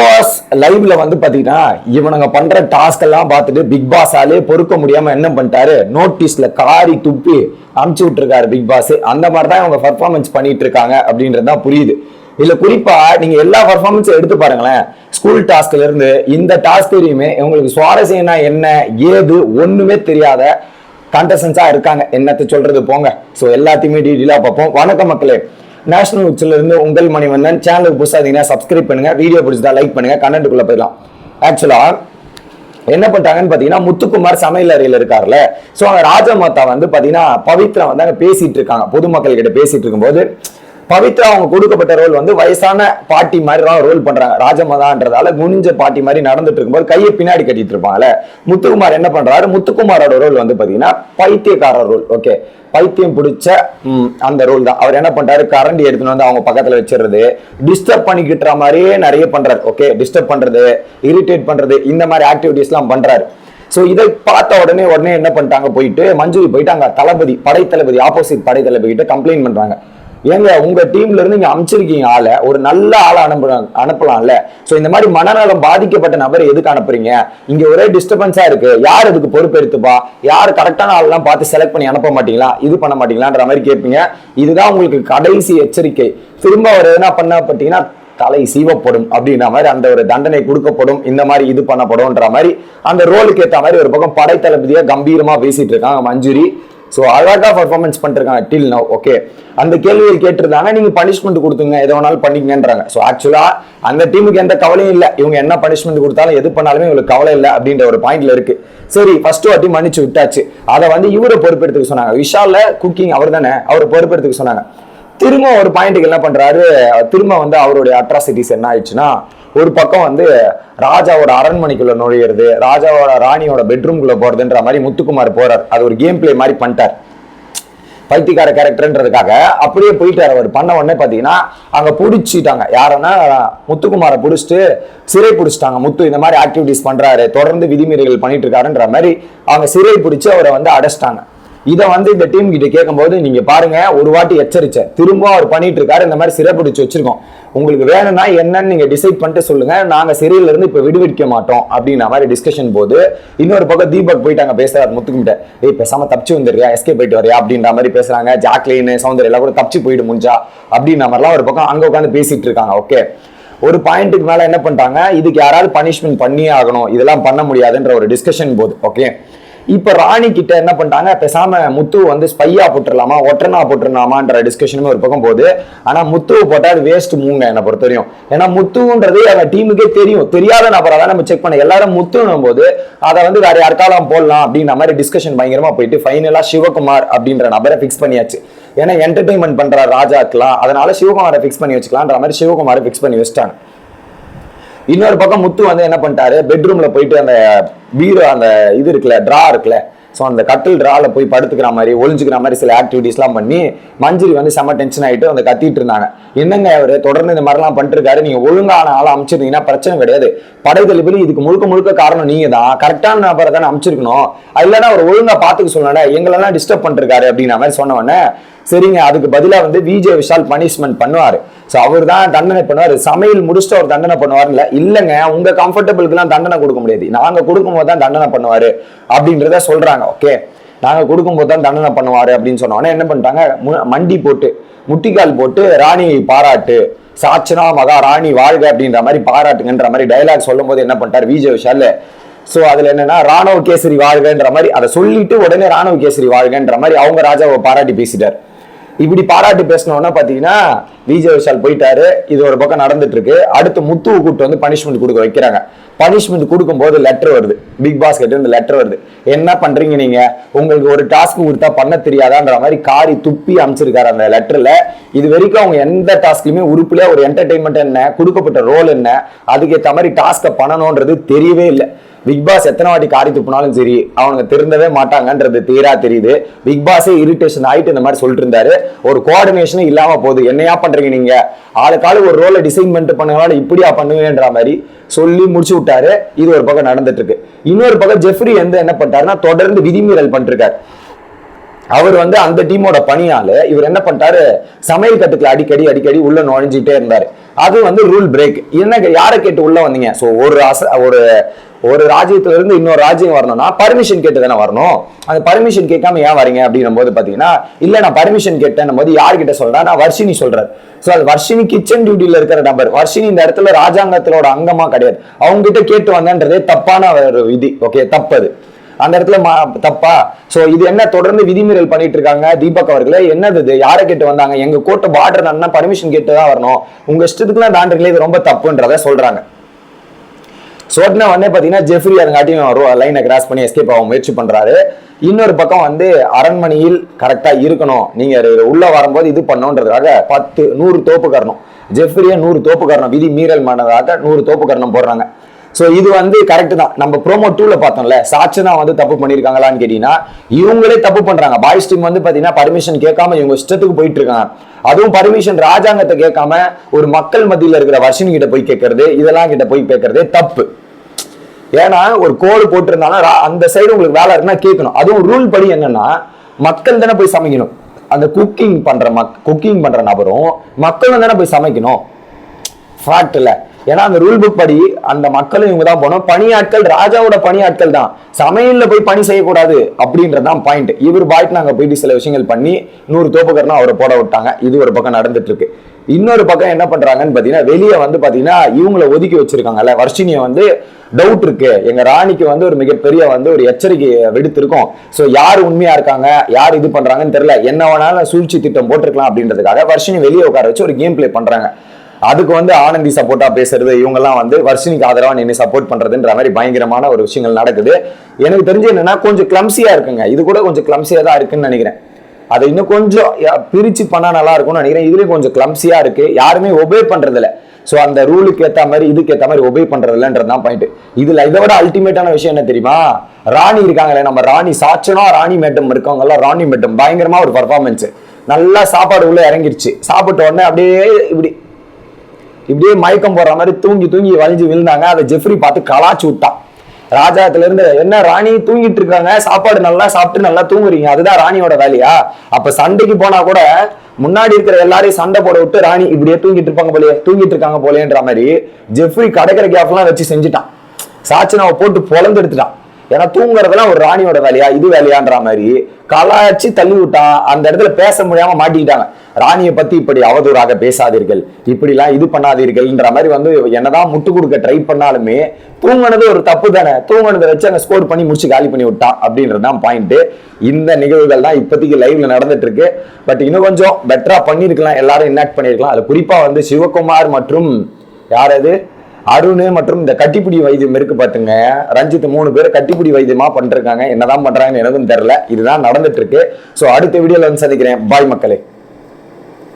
Pass லைவ்ல வந்து பாத்தீங்கன்னா இவனுங்க பண்ற டாஸ்க் எல்லாம் பார்த்துட்டு பிக் பாஸாலே பொறுக்க முடியாம என்ன பண்ணிட்டாரு? நோட்டீஸ்ல காரி துப்பி அமுச்சு விட்டுருக்காரு பிக் பாஸ் அந்த மாதிரி தான் இவங்க பர்ஃபார்மன்ஸ் பண்ணிட்டு இருக்காங்க அப்படின்றது தான் புரியுது. இல்ல குறிப்பா நீங்க எல்லா பர்ஃபார்மன்ஸும் எடுத்து பாருங்களேன். ஸ்கூல் டாஸ்க்ல இருந்து இந்த டாஸ்க் வரையுமே உங்களுக்கு சுவாரஸ்யம்னா என்ன? ஏது? ஒண்ணுமே தெரியாத கண்டஸ்டன்ஸா இருக்காங்க. என்னத்த சொல்றது? போங்க. ஸோ எல்லாத்தையுமே டீட்டெயிலா பார்ப்போம். வணக்கம் மக்களே. நேஷனல் உச்சில இருந்து உங்கள் மணிவண்ணன் சேனலுக்கு புதுசாக சப்ஸ்கிரைப் பண்ணுங்க. வீடியோ பிடிச்சதா லைக் பண்ணுங்க. கண்டென்ட்டுக்குள்ள போயிடலாம். ஆக்சுவலா என்ன பண்ணிட்டாங்கன்னு பாத்தீங்கன்னா முத்துக்குமார் சமையல் அறையில் இருக்காருல்ல சோ அங்க ராஜமாதா வந்து பாத்தீங்கன்னா பவித்ரா வந்து அங்க பேசிட்டு இருக்காங்க. பொதுமக்கள் கிட்ட பேசிட்டு இருக்கும்போது பவித்ரா அவங்க கொடுக்கப்பட்ட ரோல் வந்து வயசான பாட்டி மாதிரி தான் ரோல் பண்றாங்க. ராஜமதான்றதால குனிஞ்ச பாட்டி மாதிரி நடந்துட்டு இருக்கும்போது கையை பின்னாடி கட்டிட்டு இருப்பாங்கல்ல. முத்துக்குமார் என்ன பண்றாரு? முத்துக்குமாரோட ரோல் வந்து பாத்தீங்கன்னா பைத்தியக்கார ரோல். ஓகே. பைத்தியம் பிடிச்ச அந்த ரோல் தான். அவர் என்ன பண்றாரு? கரண்டி எடுத்துன்னு வந்து அவங்க பக்கத்துல வச்சிடுறது. டிஸ்டர்ப் பண்ணிக்கிட்டுற மாதிரியே நிறைய பண்றாரு. ஓகே. டிஸ்டர்ப் பண்றது இரிட்டேட் பண்றது இந்த மாதிரி ஆக்டிவிட்டிஸ் எல்லாம் பண்றாரு. ஸோ இதை பார்த்த உடனே உடனே என்ன பண்ணிட்டாங்க? போயிட்டு மஞ்சுரி போயிட்டு அங்கே தளபதி படை தளபதி ஆப்போசிட் படை தளபதி கிட்ட கம்ப்ளைண்ட் பண்றாங்க. ஏங்க உங்க டீம்ல இருந்து நீங்க அமைச்சிருக்கீங்க ஆளை. ஒரு நல்ல ஆளை அனுப்ப அனுப்பலாம்ல. சோ இந்த மாதிரி மனநலம் பாதிக்கப்பட்ட நபரை எதுக்கு அனுப்புறீங்க? இங்க ஒரே டிஸ்டர்பன்ஸா இருக்கு. யார் இதுக்கு பொறுப்பெடுத்துப்பா யார் கரெக்டான ஆள்லாம் பார்த்து செலக்ட் பண்ணி அனுப்ப மாட்டீங்களா? இது பண்ண மாட்டீங்களான்ற மாதிரி கேட்பீங்க. இதுதான் உங்களுக்கு கடைசி எச்சரிக்கை. திரும்ப அவர் என்ன பண்ண பார்த்தீங்கன்னா தலை சீவப்படும் அப்படின்ற மாதிரி அந்த ஒரு தண்டனை கொடுக்கப்படும். இந்த மாதிரி இது பண்ணப்படும்ன்ற மாதிரி அந்த ரோலுக்கு ஏற்ற மாதிரி ஒரு பக்கம் படை தளபதியா கம்பீரமா பேசிட்டு இருக்காங்க மஞ்சுரி. ஸோ அழகா பர்ஃபார்மன்ஸ் பண்ணிருக்காங்க டில் நவ் ஓகே அந்த கேள்வியை கேட்டிருந்தாங்க நீங்கள் பனிஷ்மெண்ட் கொடுத்துங்க எதை வேணாலும் பண்ணிக்கங்கன்றாங்க. ஸோ ஆக்சுவலாக அந்த டீமுக்கு எந்த கவலையும் இல்லை. இவங்க என்ன பனிஷ்மெண்ட் கொடுத்தாலும் எது பண்ணாலுமே இவங்களுக்கு கவலை இல்லை அப்படின்ற ஒரு பாயிண்ட்ல இருக்கு. சரி ஃபர்ஸ்ட் வாட்டி மன்னிச்சு விட்டாச்சு. அதை வந்து இவரை பொறுப்பெடுத்துக்க சொன்னாங்க. விஷால குக்கிங் அவர் தானே அவரை பொறுப்பெடுத்துக்க சொன்னாங்க. திரும்ப ஒரு பாயிண்ட்டுக்கு என்ன பண்றாரு? திரும்ப வந்து அவருடைய அட்ராசிட்டிஸ் என்ன ஆயிடுச்சுன்னா ஒரு பக்கம் வந்து ராஜாவோட அரண்மனைக்குள்ள நுழையிறது ராஜாவோட ராணியோட பெட்ரூம்குள்ள போறதுன்ற மாதிரி முத்துக்குமார் போறார். அது ஒரு கேம் பிளே மாதிரி பண்ணிட்டார். பைத்தியக்கார கேரக்டர்ன்றதுக்காக அப்படியே போயிட்டார் அவர். பண்ண உடனே பார்த்தீங்கன்னா அங்கே பிடிச்சிட்டாங்க. யாருன்னா முத்துக்குமாரை பிடிச்சிட்டு சிறை பிடிச்சிட்டாங்க. முத்து இந்த மாதிரி ஆக்டிவிட்டிஸ் பண்றாரு தொடர்ந்து விதிமீறல்கள் பண்ணிட்டு இருக்காருன்ற மாதிரி அவங்க சிறை பிடிச்சு அவரை வந்து அடைச்சிட்டாங்க. இதை வந்து இந்த டீம் கிட்ட கேட்கும்போது நீங்க பாருங்க ஒரு வாட்டி எச்சரிச்சேன் திரும்ப அவர் பண்ணிட்டு இருக்காரு இந்த மாதிரி சிறப்பிடிச்சு வச்சிருக்கோம். உங்களுக்கு வேணும்னா என்னன்னு நீங்க டிசைட் பண்ணிட்டு சொல்லுங்க. நாங்க சிறையில இருந்து இப்ப விடுவிக்க மாட்டோம் அப்படின்ற மாதிரி டிஸ்கஷன் போது இன்னொரு பக்கம் தீபக் போயிட்டாங்க பேசுறாரு முத்துக்கிட்ட ஏய் பேசாம தப்பிச்சு வந்துடுறியா? எஸ்கே போயிட்டு வரியா அப்படின்ற மாதிரி பேசுறாங்க. ஜாக்லின் சௌந்தர் எல்லாம் கூட தப்பிச்சு போயிட்டு முடிஞ்சா அப்படின்ற மாதிரிலாம் ஒரு பக்கம் அங்க உட்காந்து பேசிட்டு இருக்காங்க. ஓகே ஒரு பாயிண்ட்டுக்கு மேல என்ன பண்ணிட்டாங்க? இதுக்கு யாராவது பனிஷ்மெண்ட் பண்ணியே ஆகணும். இதெல்லாம் பண்ண முடியாதுன்ற ஒரு டிஸ்கஷன் போது. ஓகே இப்போ ராணி கிட்ட என்ன பண்ணிட்டாங்க? பேசாம முத்து வந்து ஸ்பையா போட்டுடலாமா ஒற்றனா போட்டுடலாமான்ற டிஸ்கஷனுமே ஒரு பக்கம் போகுது. ஆனா முத்துவை போட்டா அது வேஸ்ட் மூங்க என்னை பொறுத்த வரையும் ஏன்னா முத்துன்றது அந்த டீமுக்கே தெரியும். தெரியாத நபரா தான் நம்ம செக் பண்ண எல்லாரும் முத்துனும் போது அதை வந்து வேற யாருக்காலாம் போடலாம் அப்படின்ற மாதிரி டிஸ்கஷன் பயங்கரமா போயிட்டு ஃபைனலா சிவகுமார் அப்படின்ற நபரை ஃபிக்ஸ் பண்ணியாச்சு. ஏன்னா என்டர்டைன்மெண்ட் பண்ற ராஜாக்கெல்லாம் அதனால சிவகுமாரை ஃபிக்ஸ் பண்ணி வச்சுக்கலான்ற மாதிரி சிவகுமாரை ஃபிக்ஸ் பண்ணி வச்சுட்டாங்க. இன்னொரு பக்கம் முத்து வந்து என்ன பண்ணிட்டாரு? பெட்ரூம்ல போயிட்டு அந்த பீரோ அந்த இது இருக்குல்ல ட்ரா இருக்குல்ல. ஸோ அந்த கட்டில் ட்ரால போய் படுத்துக்கிற மாதிரி ஒளிஞ்சுக்கிற மாதிரி சில ஆக்டிவிட்டிஸ்லாம் பண்ணி மஞ்சிரி வந்து செம்ம டென்ஷன் ஆகிட்டு வந்து கத்திட்டு இருந்தாங்க. என்னங்க அவர் தொடர்ந்து இந்த மாதிரிலாம் பண்ணிருக்காரு. நீங்கள் ஒழுங்கான ஆளை அமைச்சிருந்தீங்கன்னா பிரச்சனை கிடையாது. படை தளபதி இதுக்கு முழுக்க முழுக்க காரணம் நீங்க தான் கரெக்டான நபரை தானே அமைச்சிருக்கணும். இல்லைன்னா அவர் ஒழுங்காக பார்த்துக்க சொல்லணும் எங்களெல்லாம் டிஸ்டர்ப் பண்ணிருக்காரு அப்படிங்கிற மாதிரி சொன்ன சரிங்க அதுக்கு பதிலாக வந்து விஜய் விஷால் பனிஷ்மெண்ட் பண்ணுவார். ஸோ அவர் தான் தண்டனை பண்ணுவார். சமையல் முடிச்சுட்டு அவர் தண்டனை பண்ணுவாருல்ல. இல்லைங்க உங்க கம்ஃபர்டபுளுக்குலாம் தண்டனை கொடுக்க முடியாது. நாங்கள் கொடுக்கும்போது தான் தண்டனை பண்ணுவார் அப்படின்றத சொல்கிறாங்க ஓகே நாங்கள் கொடுக்கும்போது தான் தண்டனை பண்ணுவார் அப்படின்னு சொன்னோன்னே என்ன பண்ணிட்டாங்க? மு- மண்டி போட்டு முட்டிக்கால் போட்டு ராணி பாராட்டு சாச்சனா மகா ராணி வாழ்க அப்படின்ற மாதிரி பாராட்டுங்கன்ற மாதிரி டயலாக் சொல்லும் போது என்ன பண்ணிட்டார்? விஜய் விஷால் ஸோ அதில் என்னன்னா ராணுவ கேசரி வாழ்கன்ற மாதிரி அதை சொல்லிட்டு உடனே ராணுவ கேசரி வாழ்கன்ற மாதிரி அவங்க ராஜாவை பாராட்டி பேசிட்டார். இப்படி பாராட்டி பேசினோன்னா பார்த்தீங்கன்னா விஜய் விஷால் போயிட்டாரு. இது ஒரு பக்கம் நடந்துட்டு இருக்கு அடுத்து முத்துவை கூப்பிட்டு வந்து பனிஷ்மெண்ட் கொடுக்க வைக்கிறாங்க. பனிஷ்மெண்ட் கொடுக்கும்போது லெட்டர் வருது. பிக் பாஸ்கெட் இந்த லெட்டர் வருது. என்ன பண்றீங்க நீங்க? உங்களுக்கு ஒரு டாஸ்க் கொடுத்தா பண்ண தெரியாதான்ற மாதிரி காரி துப்பி அமைச்சிருக்காரு அந்த லெட்டர்ல இது வரைக்கும் அவங்க எந்த டாஸ்க்லயுமே உறுப்புல ஒரு என்டர்டைன்மெண்ட் என்ன கொடுக்கப்பட்ட ரோல் என்ன அதுக்கேற்ற மாதிரி டாஸ்க்கை பண்ணணும்ன்றது தெரியவே இல்லை. பிக் பாஸ் எத்தனை வாட்டி காரி துப்புனாலும் சரி அவனுக்கு திருந்தவே மாட்டாங்கன்றது தீரா தெரியுது. பிக் பாஸே இரிட்டேஷன் ஆயிட்டு இந்த மாதிரி சொல்லிட்டு இருந்தாரு ஒரு கோஆர்டினேஷனே இல்லாம போகுது. என்னையா பண்றீங்க நீங்க? ஆளுக்காளு ஒரு ரோலை டிசைன் பண்ணிட்டு இப்படியா பண்ணுவேன்ற மாதிரி சொல்லி முடிச்சு விட்டாரு. இது ஒரு பக்கம் நடந்துட்டு இருக்கு. இன்னொரு பக்கம் ஜெஃப்ரி எந்த என்ன பண்ணிட்டாருன்னா தொடர்ந்து விதிமீறல் பண்ணிருக்காரு. அவர் வந்து அந்த டீமோட பணியால இவர் என்ன பண்ணிட்டாரு? சமையல் கட்டுக்குள்ள அடிக்கடி அடிக்கடி உள்ள நுழைஞ்சிட்டே இருந்தாரு. அது வந்து ரூல் பிரேக். என்ன யாரை கேட்டு உள்ள வந்தீங்க? ஸோ ஒரு அச ஒரு ஒரு ராஜ்யத்துல இருந்து இன்னொரு ராஜ்யம் வரணும்னா பர்மிஷன் கேட்டு தானே வரணும். அந்த பர்மிஷன் கேட்காம ஏன் வரீங்க அப்படின்னும் போது பாத்தீங்கன்னா இல்ல நான் பர்மிஷன் கேட்டேன் போது யார்கிட்ட சொல்றேன்? நான் வர்ஷினி சொல்றேன் ஸோ அது வர்ஷினி கிச்சன் டியூட்டில இருக்கிற நபர். வர்ஷினி இந்த இடத்துல ராஜாங்கத்திலோட அங்கமா கிடையாது. அவங்க கிட்ட கேட்டு வந்தேன்றதே தப்பான ஒரு விதி. ஓகே தப்பு அது. அந்த இடத்துல தப்பா? ஸோ இது என்ன தொடர்ந்து விதிமீறல் பண்ணிட்டு இருக்காங்க தீபக் அவர்களே என்னது இது? யாரை கேட்டு வந்தாங்க? எங்க கோர்ட்டு பார்டர் நான் பர்மிஷன் கேட்டு தான் வரணும். உங்க இஷ்டத்துக்குலாம் தாண்டுறீங்களே இது ரொம்ப தப்புன்றத சொல்றாங்க. சோட்னா வந்து பார்த்தீங்கன்னா ஜெஃப்ரி அதுங்காட்டியும் லைனை கிராஸ் பண்ணி எஸ்கேப் ஆக முயற்சி பண்ணுறாரு இன்னொரு பக்கம் வந்து அரண்மனையில் கரெக்டாக இருக்கணும். நீங்கள் உள்ளே வரும்போது இது பண்ணணுன்றதுக்காக பத்து நூறு தோப்பு கரணம் ஜெஃப்ரியை நூறு தோப்பு விதி மீறல் பண்ணதாக நூறு தோப்பு கரணம் போடுறாங்க. ஸோ இது வந்து கரெக்ட் தான். நம்ம ப்ரோமோ டூல பார்த்தோம்ல சாட்சனா வந்து தப்பு பண்ணியிருக்காங்களான்னு கேட்டீங்கன்னா இவங்களே தப்பு பண்றாங்க. பாய்ஸ் டீம் வந்து பார்த்தீங்கன்னா பர்மிஷன் கேட்காம இவங்க இஷ்டத்துக்கு போயிட்டு இருக்காங்க அதுவும் பர்மிஷன் ராஜாங்கத்தை கேட்காம ஒரு மக்கள் மத்தியில் இருக்கிற வர்ஷினி கிட்ட போய் கேட்கறது இதெல்லாம் கிட்ட போய் கேட்கறதே தப்பு. ஏன்னா ஒரு கோடு போட்டிருந்தாலும் அந்த சைடு உங்களுக்கு வேலை இருக்குன்னா கேட்கணும். அதுவும் ரூல் படி என்னன்னா மக்கள் தானே போய் சமைக்கணும். அந்த குக்கிங் பண்ற மக் குக்கிங் பண்ற நபரும் மக்களும் தானே போய் சமைக்கணும். ஃபேக்ட் இல்லை. ஏன்னா அந்த ரூல் புக் படி அந்த மக்களும் இவங்க தான் போனோம். பணியாட்கள் ராஜாவோட பணியாட்கள் தான். சமையல்ல போய் பணி செய்யக்கூடாது அப்படின்றதான் பாயிண்ட் இவர் பாய்ட்டு நாங்கள் போயிட்டு சில விஷயங்கள் பண்ணி நூறு தோப்புக்கரணம் அவரை போட விட்டாங்க. இது ஒரு பக்கம் நடந்துட்டு இருக்கு இன்னொரு பக்கம் என்ன பண்றாங்கன்னு பாத்தீங்கன்னா வெளியே வந்து பாத்தீங்கன்னா இவங்கள ஒதுக்கி வச்சிருக்காங்கல்ல. வர்ஷினிய வந்து டவுட் இருக்கு. எங்க ராணிக்கு வந்து ஒரு மிகப்பெரிய வந்து ஒரு எச்சரிக்கை விடுத்திருக்கோம். சோ யார் உண்மையா இருக்காங்க? யார் இது பண்றாங்கன்னு தெரியல. என்ன வேணாலும் சூழ்ச்சி திட்டம் போட்டிருக்கலாம் அப்படின்றதுக்காக வர்ஷினி வெளியே உட்கார வச்சு ஒரு கேம் ப்ளே பண்றாங்க. அதுக்கு வந்து ஆனந்தி சப்போர்ட்டா பேசுறது இவங்கெல்லாம் வந்து வர்ஷினிக்கு ஆதரவா நின்று சப்போர்ட் பண்றதுன்ற மாதிரி பயங்கரமான ஒரு விஷயங்கள் நடக்குது. எனக்கு தெரிஞ்சு என்னன்னா கொஞ்சம் கிளம்சியா இருக்குங்க. இது கூட கொஞ்சம் கிளம்சியா தான் இருக்குன்னு நினைக்கிறேன். அதை இன்னும் கொஞ்சம் பிரிச்சு பண்ணா நல்லா இருக்கும்னு நினைக்கிறேன். இதுலயும் கொஞ்சம் கிளம்சியா இருக்கு. யாருமே ஒபே பண்றதில்ல. ஸோ அந்த ரூலுக்கு ஏற்ற மாதிரி இதுக்கு ஏற்ற மாதிரி ஒபே பண்றது இல்லைன்றதுதான் பாயிண்ட் இதுல இதை விட அல்டிமேட்டான விஷயம் என்ன தெரியுமா? ராணி இருக்காங்களே நம்ம ராணி சாச்சனா ராணி மேட்டம் இருக்கவங்க எல்லாம் ராணி மேட்டம். பயங்கரமா ஒரு பர்ஃபார்மன்ஸ் நல்லா சாப்பாடு உள்ள இறங்கிருச்சு. சாப்பிட்ட உடனே அப்படியே இப்படி இப்படியே மயக்கம் போடுற மாதிரி தூங்கி தூங்கி வளைஞ்சு விழுந்தாங்க. அதை ஜெஃப்ரி பார்த்து கலாச்சு விட்டான் ராஜாத்துல இருந்து என்ன ராணி தூங்கிட்டு இருக்காங்க? சாப்பாடு நல்லா சாப்பிட்டு நல்லா தூங்குறீங்க. அதுதான் ராணியோட வேலையா? அப்ப சண்டைக்கு போனா கூட முன்னாடி இருக்கிற எல்லாரையும் சண்டை போட விட்டு ராணி இப்படியே தூங்கிட்டு இருப்பாங்க போலயே தூங்கிட்டு இருக்காங்க போலேன்ற மாதிரி ஜெஃப்ரி கிடைக்கிற கேப் எல்லாம் வச்சு செஞ்சுட்டான். சாச்சனாவை போட்டு பொழந்து எடுத்துட்டான். ஏன்னா தூங்குறதெல்லாம் ஒரு ராணியோட வேலையா? இது வேலையான்ற மாதிரி கலாய்ச்சி தள்ளி விட்டான் அந்த இடத்துல பேச முடியாம மாட்டிக்கிட்டாங்க. ராணியை பத்தி இப்படி அவதூறாக பேசாதீர்கள். இப்படிலாம் இது பண்ணாதீர்கள்ன்ற மாதிரி வந்து என்னதான் முட்டு கொடுக்க ட்ரை பண்ணாலுமே தூங்கினது ஒரு தப்பு தானே? தூங்குனதை வச்சு அங்கே ஸ்கோர் பண்ணி முடிச்சு காலி பண்ணி விட்டான் அப்படின்றது தான் பாயிண்ட் இந்த நிகழ்வுகள் தான் இப்போதைக்கு லைவ்ல நடந்துட்டு இருக்கு. பட் இன்னும் கொஞ்சம் பெட்டரா பண்ணிருக்கலாம் எல்லாரும் இன்னாக்ட் பண்ணிருக்கலாம் அது குறிப்பா வந்து சிவகுமார் மற்றும் யார் அது? அருண் மற்றும் இந்த கட்டிப்பிடி வைத்தியம் இருக்கு பாத்துங்க. ரஞ்சித் மூணு பேர் கட்டிப்பிடி வைத்தியமா பண்ணிருக்காங்க என்னதான் பண்றாங்கன்னு எனக்கும் தெரியல. இதுதான் நடந்துட்டு இருக்கு. சோ அடுத்த வீடியோல வந்து சந்திக்கிறேன். பாய் மக்களே.